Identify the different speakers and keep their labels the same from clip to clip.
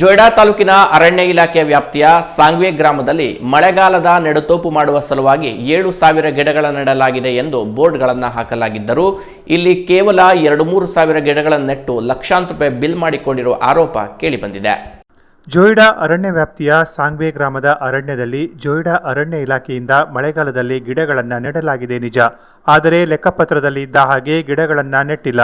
Speaker 1: ಜೊಯ್ಡಾ ತಾಲೂಕಿನ ಅರಣ್ಯ ಇಲಾಖೆ ವ್ಯಾಪ್ತಿಯ ಸಾಂಗ್ವೆ ಗ್ರಾಮದಲ್ಲಿ ಮಳೆಗಾಲದ ನೆಡುತೋಪು ಮಾಡುವ ಸಲುವಾಗಿ ಏಳು ಸಾವಿರ ಗಿಡಗಳನ್ನು ನೆಡಲಾಗಿದೆ ಎಂದು ಬೋರ್ಡ್ಗಳನ್ನು ಹಾಕಲಾಗಿದ್ದರೂ ಇಲ್ಲಿ ಕೇವಲ ಎರಡು ಮೂರು ಸಾವಿರ ಗಿಡಗಳನ್ನು ನೆಟ್ಟು ಲಕ್ಷಾಂತರ ರೂಪಾಯಿ ಬಿಲ್ ಮಾಡಿಕೊಂಡಿರುವ ಆರೋಪ ಕೇಳಿಬಂದಿದೆ.
Speaker 2: ಜೋಯಿಡಾ ಅರಣ್ಯ ವ್ಯಾಪ್ತಿಯ ಸಾಂಗ್ವೆ ಗ್ರಾಮದ ಅರಣ್ಯದಲ್ಲಿ ಜೋಯಿಡಾ ಅರಣ್ಯ ಇಲಾಖೆಯಿಂದ ಮಳೆಗಾಲದಲ್ಲಿ ಗಿಡಗಳನ್ನು ನೆಡಲಾಗಿದೆ ನಿಜ. ಆದರೆ ಲೆಕ್ಕಪತ್ರದಲ್ಲಿ ಇದ್ದ ಹಾಗೆ ಗಿಡಗಳನ್ನು ನೆಟ್ಟಿಲ್ಲ.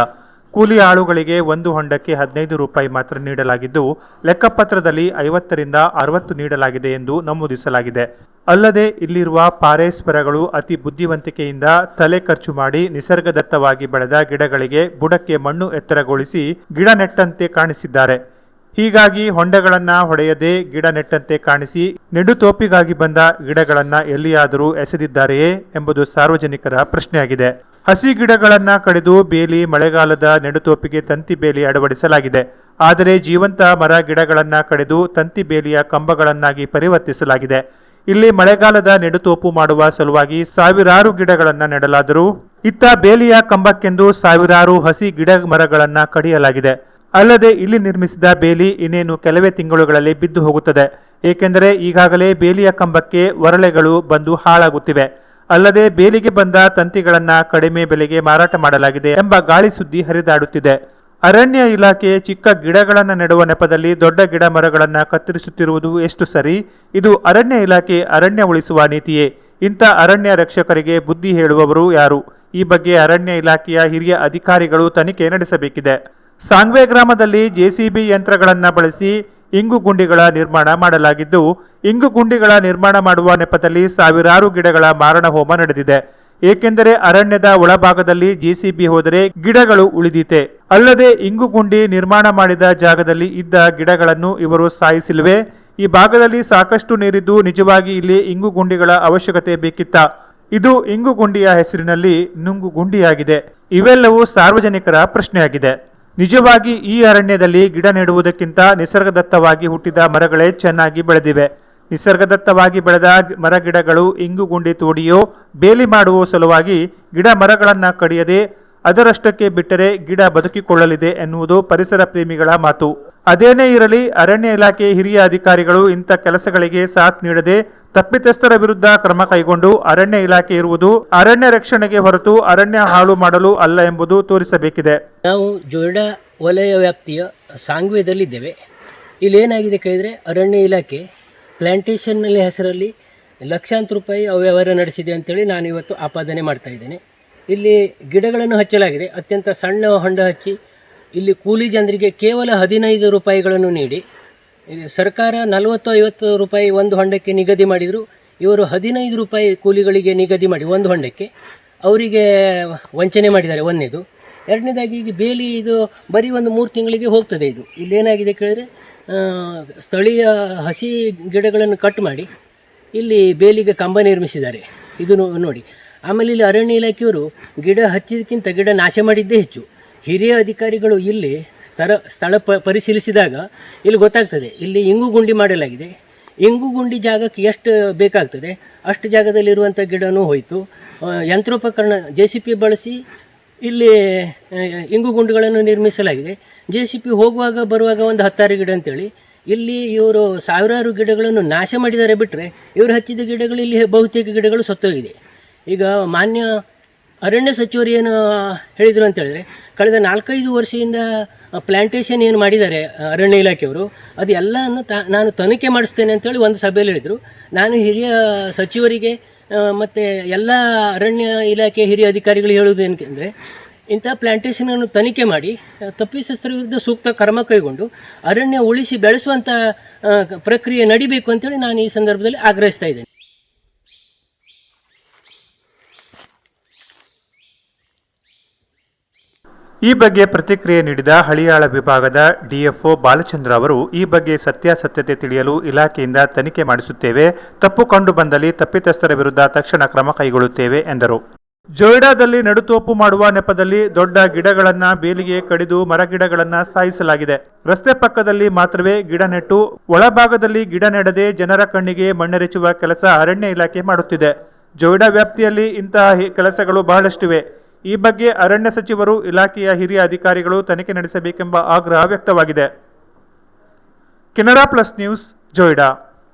Speaker 2: ಕೂಲಿ ಆಳುಗಳಿಗೆ ಒಂದು ಹೊಂಡಕ್ಕೆ ಹದಿನೈದು ರೂಪಾಯಿ ಮಾತ್ರ ನೀಡಲಾಗಿದ್ದು, ಲೆಕ್ಕಪತ್ರದಲ್ಲಿ ಐವತ್ತರಿಂದ ಅರವತ್ತು ನೀಡಲಾಗಿದೆ ಎಂದು ನಮೂದಿಸಲಾಗಿದೆ. ಅಲ್ಲದೆ, ಇಲ್ಲಿರುವ ಪಾರೇಸ್ಪರಗಳು ಅತಿ ಬುದ್ಧಿವಂತಿಕೆಯಿಂದ ತಲೆ ಖರ್ಚು ಮಾಡಿ ನಿಸರ್ಗದತ್ತವಾಗಿ ಬೆಳೆದ ಗಿಡಗಳಿಗೆ ಬುಡಕ್ಕೆ ಮಣ್ಣು ಎತ್ತರಗೊಳಿಸಿ ಗಿಡ ನೆಟ್ಟಂತೆ ಕಾಣಿಸಿದ್ದಾರೆ. ಹೀಗಾಗಿ ಹೊಂಡಗಳನ್ನು ಹೊಡೆಯದೆ ಗಿಡ ನೆಟ್ಟಂತೆ ಕಾಣಿಸಿ ನೆಡುತೋಪಿಗಾಗಿ ಬಂದ ಗಿಡಗಳನ್ನು ಎಲ್ಲಿಯಾದರೂ ಎಸೆದಿದ್ದಾರೆಯೇ ಎಂಬುದು ಸಾರ್ವಜನಿಕರ ಪ್ರಶ್ನೆಯಾಗಿದೆ. ಹಸಿ ಗಿಡಗಳನ್ನು ಕಡಿದು ಬೇಲಿ, ಮಳೆಗಾಲದ ನೆಡುತೋಪಿಗೆ ತಂತಿ ಬೇಲಿ ಅಳವಡಿಸಲಾಗಿದೆ. ಆದರೆ ಜೀವಂತ ಮರ ಗಿಡಗಳನ್ನು ಕಡಿದು ತಂತಿ ಬೇಲಿಯ ಕಂಬಗಳನ್ನಾಗಿ ಪರಿವರ್ತಿಸಲಾಗಿದೆ. ಇಲ್ಲಿ ಮಳೆಗಾಲದ ನೆಡುತೋಪು ಮಾಡುವ ಸಲುವಾಗಿ ಸಾವಿರಾರು ಗಿಡಗಳನ್ನು ನೆಡಲಾದರೂ ಇತ್ತ ಬೇಲಿಯ ಕಂಬಕ್ಕೆಂದು ಸಾವಿರಾರು ಹಸಿ ಗಿಡ ಮರಗಳನ್ನು ಕಡಿಯಲಾಗಿದೆ. ಅಲ್ಲದೆ ಇಲ್ಲಿ ನಿರ್ಮಿಸಿದ ಬೇಲಿ ಇನ್ನೇನು ಕೆಲವೇ ತಿಂಗಳುಗಳಲ್ಲಿ ಬಿದ್ದು ಹೋಗುತ್ತದೆ. ಏಕೆಂದರೆ ಈಗಾಗಲೇ ಬೇಲಿಯ ಕಂಬಕ್ಕೆ ಒರಳೆಗಳು ಬಂದು ಹಾಳಾಗುತ್ತಿವೆ. ಅಲ್ಲದೆ ಬೇಲಿಗೆ ಬಂದ ತಂತಿಗಳನ್ನು ಕಡಿಮೆ ಬೆಲೆಗೆ ಮಾರಾಟ ಮಾಡಲಾಗಿದೆ ಎಂಬ ಗಾಳಿ ಸುದ್ದಿ ಹರಿದಾಡುತ್ತಿದೆ. ಅರಣ್ಯ ಇಲಾಖೆ ಚಿಕ್ಕ ಗಿಡಗಳನ್ನು ನೆಡುವ ನೆಪದಲ್ಲಿ ದೊಡ್ಡ ಗಿಡ ಮರಗಳನ್ನು ಕತ್ತರಿಸುತ್ತಿರುವುದು ಎಷ್ಟು ಸರಿ? ಇದು ಅರಣ್ಯ ಇಲಾಖೆ ಅರಣ್ಯ ಉಳಿಸುವ ನೀತಿಯೇ? ಇಂಥ ಅರಣ್ಯ ರಕ್ಷಕರಿಗೆ ಬುದ್ಧಿ ಹೇಳುವವರು ಯಾರು? ಈ ಬಗ್ಗೆ ಅರಣ್ಯ ಇಲಾಖೆಯ ಹಿರಿಯ ಅಧಿಕಾರಿಗಳು ತನಿಖೆ ನಡೆಸಬೇಕಿದೆ. ಸಾಂಗ್ವೆ ಗ್ರಾಮದಲ್ಲಿ ಜೆಸಿಬಿ ಯಂತ್ರಗಳನ್ನು ಬಳಸಿ ಇಂಗು ಗುಂಡಿಗಳ ನಿರ್ಮಾಣ ಮಾಡಲಾಗಿದ್ದು, ಇಂಗು ಗುಂಡಿಗಳ ನಿರ್ಮಾಣ ಮಾಡುವ ನೆಪದಲ್ಲಿ ಸಾವಿರಾರು ಗಿಡಗಳ ಮಾರಣ ಹೋಮ ನಡೆದಿದೆ. ಏಕೆಂದರೆ ಅರಣ್ಯದ ಒಳಭಾಗದಲ್ಲಿ ಜೆಸಿಬಿ ಹೋದರೆ ಗಿಡಗಳು ಉಳಿದಿತೆ. ಅಲ್ಲದೆ ಇಂಗು ಗುಂಡಿ ನಿರ್ಮಾಣ ಮಾಡಿದ ಜಾಗದಲ್ಲಿ ಇದ್ದ ಗಿಡಗಳನ್ನು ಇವರು ಸಾಯಿಸಿಲ್ವೆ ಈ ಭಾಗದಲ್ಲಿ ಸಾಕಷ್ಟು ನೀರಿದ್ದು ನಿಜವಾಗಿ ಇಲ್ಲಿ ಇಂಗು ಗುಂಡಿಗಳ ಅವಶ್ಯಕತೆ ಬೇಕಿತ್ತ? ಇದು ಇಂಗು ಗುಂಡಿಯ ಹೆಸರಿನಲ್ಲಿ ನುಂಗು ಗುಂಡಿಯಾಗಿದೆ. ಇವೆಲ್ಲವೂ ಸಾರ್ವಜನಿಕರ ಪ್ರಶ್ನೆಯಾಗಿದೆ. ನಿಜವಾಗಿ ಈ ಅರಣ್ಯದಲ್ಲಿ ಗಿಡ ನೆಡುವುದಕ್ಕಿಂತ ನಿಸರ್ಗದತ್ತವಾಗಿ ಹುಟ್ಟಿದ ಮರಗಳೇ ಚೆನ್ನಾಗಿ ಬೆಳೆದಿವೆ. ನಿಸರ್ಗದತ್ತವಾಗಿ ಬೆಳೆದ ಮರಗಿಡಗಳು ಇಂಗು ಗುಂಡಿ ತೋಡಿಯೋ, ಬೇಲಿ ಮಾಡುವ ಸಲುವಾಗಿ ಗಿಡ ಮರಗಳನ್ನು ಕಡಿಯದೆ ಅದರಷ್ಟಕ್ಕೆ ಬಿಟ್ಟರೆ ಗಿಡ ಬದುಕಿಕೊಳ್ಳಲಿದೆ ಎನ್ನುವುದು ಪರಿಸರ ಪ್ರೇಮಿಗಳ ಮಾತು. ಅದೇನೇ ಇರಲಿ, ಅರಣ್ಯ ಇಲಾಖೆ ಹಿರಿಯ ಅಧಿಕಾರಿಗಳು ಇಂಥ ಕೆಲಸಗಳಿಗೆ ಸಾಥ್ ನೀಡದೆ ತಪ್ಪಿತಸ್ಥರ ವಿರುದ್ಧ ಕ್ರಮ ಕೈಗೊಂಡು ಅರಣ್ಯ ಇಲಾಖೆ ಇರುವುದು ಅರಣ್ಯ ರಕ್ಷಣೆಗೆ ಹೊರತು ಅರಣ್ಯ ಹಾಳು ಮಾಡಲು ಅಲ್ಲ ಎಂಬುದು ತೋರಿಸಬೇಕಿದೆ.
Speaker 3: ನಾವು ಜೋಡ ವಲಯ ವ್ಯಾಪ್ತಿಯ ಇಲ್ಲಿ ಏನಾಗಿದೆ ಕೇಳಿದರೆ ಅರಣ್ಯ ಇಲಾಖೆ ಪ್ಲ್ಯಾಂಟೇಷನ್ನಲ್ಲಿ ಹೆಸರಲ್ಲಿ ಲಕ್ಷಾಂತರ ರೂಪಾಯಿ ಅವ್ಯವಹಾರ ನಡೆಸಿದೆ ಅಂತೇಳಿ ನಾನು ಇವತ್ತು ಆಪಾದನೆ ಮಾಡ್ತಾ ಇದ್ದೇನೆ. ಇಲ್ಲಿ ಗಿಡಗಳನ್ನು ಹಚ್ಚಲಾಗಿದೆ. ಅತ್ಯಂತ ಸಣ್ಣ ಹೊಂಡ ಹಚ್ಚಿ ಇಲ್ಲಿ ಕೂಲಿ ಜನರಿಗೆ ಕೇವಲ ಹದಿನೈದು ರೂಪಾಯಿಗಳನ್ನು ನೀಡಿ ಸರ್ಕಾರ ನಲವತ್ತು ಐವತ್ತು ರೂಪಾಯಿ ಒಂದು ಹೊಂಡಕ್ಕೆ ನಿಗದಿ ಮಾಡಿದರು, ಇವರು ಹದಿನೈದು ರೂಪಾಯಿ ಕೂಲಿಗಳಿಗೆ ನಿಗದಿ ಮಾಡಿ ಒಂದು ಹೊಂಡಕ್ಕೆ ಅವರಿಗೆ ವಂಚನೆ ಮಾಡಿದ್ದಾರೆ ಒಂದನೇದು ಎರಡನೇದಾಗಿ ಈಗ ಬೇಲಿ ಇದು ಬರೀ ಒಂದು ಮೂರು ತಿಂಗಳಿಗೆ ಹೋಗ್ತದೆ ಇದು. ಇಲ್ಲೇನಾಗಿದೆ ಕೇಳಿದರೆ ಸ್ಥಳೀಯ ಹಸಿ ಗಿಡಗಳನ್ನು ಕಟ್ ಮಾಡಿ ಇಲ್ಲಿ ಬೇಲಿಗೆ ಕಂಬ ನಿರ್ಮಿಸಿದ್ದಾರೆ. ಇದು ನೋಡಿ. ಆಮೇಲೆ ಇಲ್ಲಿ ಅರಣ್ಯ ಇಲಾಖೆಯವರು ಗಿಡ ಹಚ್ಚಿದಕ್ಕಿಂತ ಗಿಡ ನಾಶ ಮಾಡಿದ್ದೇ ಹೆಚ್ಚು. ಹಿರಿಯ ಅಧಿಕಾರಿಗಳು ಇಲ್ಲಿ ಸ್ಥಳ ಸ್ಥಳ ಪರಿಶೀಲಿಸಿದಾಗ ಇಲ್ಲಿ ಗೊತ್ತಾಗ್ತದೆ. ಇಲ್ಲಿ ಇಂಗು ಗುಂಡಿ ಮಾಡಲಾಗಿದೆ. ಇಂಗು ಗುಂಡಿ ಜಾಗಕ್ಕೆ ಎಷ್ಟು ಬೇಕಾಗ್ತದೆ? ಅಷ್ಟು ಜಾಗದಲ್ಲಿರುವಂಥ ಗಿಡನೂ ಹೋಯಿತು. ಯಂತ್ರೋಪಕರಣ ಜೆ ಸಿ ಪಿ ಬಳಸಿ ಇಲ್ಲಿ ಇಂಗು ಗುಂಡಿಗಳನ್ನು ನಿರ್ಮಿಸಲಾಗಿದೆ. ಜೆ ಸಿ ಪಿ ಹೋಗುವಾಗ, ಬರುವಾಗ ಒಂದು ಹತ್ತಾರು ಗಿಡ ಅಂತೇಳಿ. ಇಲ್ಲಿ ಇವರು ಸಾವಿರಾರು ಗಿಡಗಳನ್ನು ನಾಶ ಮಾಡಿದ್ದಾರೆ ಬಿಟ್ಟರೆ ಇವರು ಹಚ್ಚಿದ ಗಿಡಗಳು, ಇಲ್ಲಿ ಬಹುತೇಕ ಗಿಡಗಳು ಸತ್ತೋಗಿದೆ. ಈಗ ಮಾನ್ಯ ಅರಣ್ಯ ಸಚಿವರು ಏನು ಹೇಳಿದರು ಅಂತ ಹೇಳಿದ್ರೆ, ಕಳೆದ ನಾಲ್ಕೈದು ವರ್ಷದಿಂದ ಪ್ಲ್ಯಾಂಟೇಷನ್ ಏನು ಮಾಡಿದ್ದಾರೆ ಅರಣ್ಯ ಇಲಾಖೆಯವರು, ಅದು ಎಲ್ಲವನ್ನು ತ, ನಾನು ತನಿಖೆ ಮಾಡಿಸ್ತೇನೆ ಅಂತೇಳಿ ಒಂದು ಸಭೆಯಲ್ಲಿ ಹೇಳಿದರು. ನಾನು ಹಿರಿಯ ಸಚಿವರಿಗೆ ಮತ್ತು ಎಲ್ಲ ಅರಣ್ಯ ಇಲಾಖೆ ಹಿರಿಯ ಅಧಿಕಾರಿಗಳು ಹೇಳುವುದು ಏನಕ್ಕೆ ಇಂಥ ಪ್ಲ್ಯಾಂಟೇಷನನ್ನು ತನಿಖೆ ಮಾಡಿ ತಪ್ಪಿತಸ್ಥರ ವಿರುದ್ಧ ಸೂಕ್ತ ಕ್ರಮ ಕೈಗೊಂಡು, ಅರಣ್ಯ ಉಳಿಸಿ ಬೆಳೆಸುವಂಥ ಪ್ರಕ್ರಿಯೆ ನಡಿಬೇಕು ಅಂತೇಳಿ ನಾನು ಈ ಸಂದರ್ಭದಲ್ಲಿ ಆಗ್ರಹಿಸ್ತಾ ಇದ್ದೇನೆ.
Speaker 2: ಈ ಬಗ್ಗೆ ಪ್ರತಿಕ್ರಿಯೆ ನೀಡಿದ ಹಳಿಯಾಳ ವಿಭಾಗದ ಡಿಎಫ್ಒ ಬಾಲಚಂದ್ರ ಅವರು, ಈ ಬಗ್ಗೆ ಸತ್ಯಾಸತ್ಯತೆ ತಿಳಿಯಲು ಇಲಾಖೆಯಿಂದ ತನಿಖೆ ಮಾಡಿಸುತ್ತೇವೆ, ತಪ್ಪು ಕಂಡು ಬಂದಲ್ಲಿ ತಪ್ಪಿತಸ್ಥರ ವಿರುದ್ಧ ತಕ್ಷಣ ಕ್ರಮ ಕೈಗೊಳ್ಳುತ್ತೇವೆ, ಎಂದರು. ಜೊಯ್ಡಾದಲ್ಲಿ ನಡುತೋಪು ಮಾಡುವ ನೆಪದಲ್ಲಿ ದೊಡ್ಡ ಗಿಡಗಳನ್ನು ಬೇಲಿಗೆ ಕಡಿದು ಮರಗಿಡಗಳನ್ನು ಸಾಯಿಸಲಾಗಿದೆ. ರಸ್ತೆ ಪಕ್ಕದಲ್ಲಿ ಮಾತ್ರವೇ ಗಿಡ ನೆಟ್ಟು, ಒಳಭಾಗದಲ್ಲಿ ಗಿಡ ನೆಡದೆ ಜನರ ಕಣ್ಣಿಗೆ ಮಣ್ಣೆರಚುವ ಕೆಲಸ ಅರಣ್ಯ ಇಲಾಖೆ ಮಾಡುತ್ತಿದೆ. ಜೊಯ್ಡಾ ವ್ಯಾಪ್ತಿಯಲ್ಲಿ ಇಂತಹ ಕೆಲಸಗಳು ಬಹಳಷ್ಟಿವೆ. ಈ ಬಗ್ಗೆ ಅರಣ್ಯ ಸಚಿವರು ಇಲಾಖೆಯ ಹಿರಿಯ ಅಧಿಕಾರಿಗಳು ತನಿಖೆ ನಡೆಸಬೇಕೆಂಬ ಆಗ್ರಹ ವ್ಯಕ್ತವಾಗಿದೆ. Canara plus news, Joida.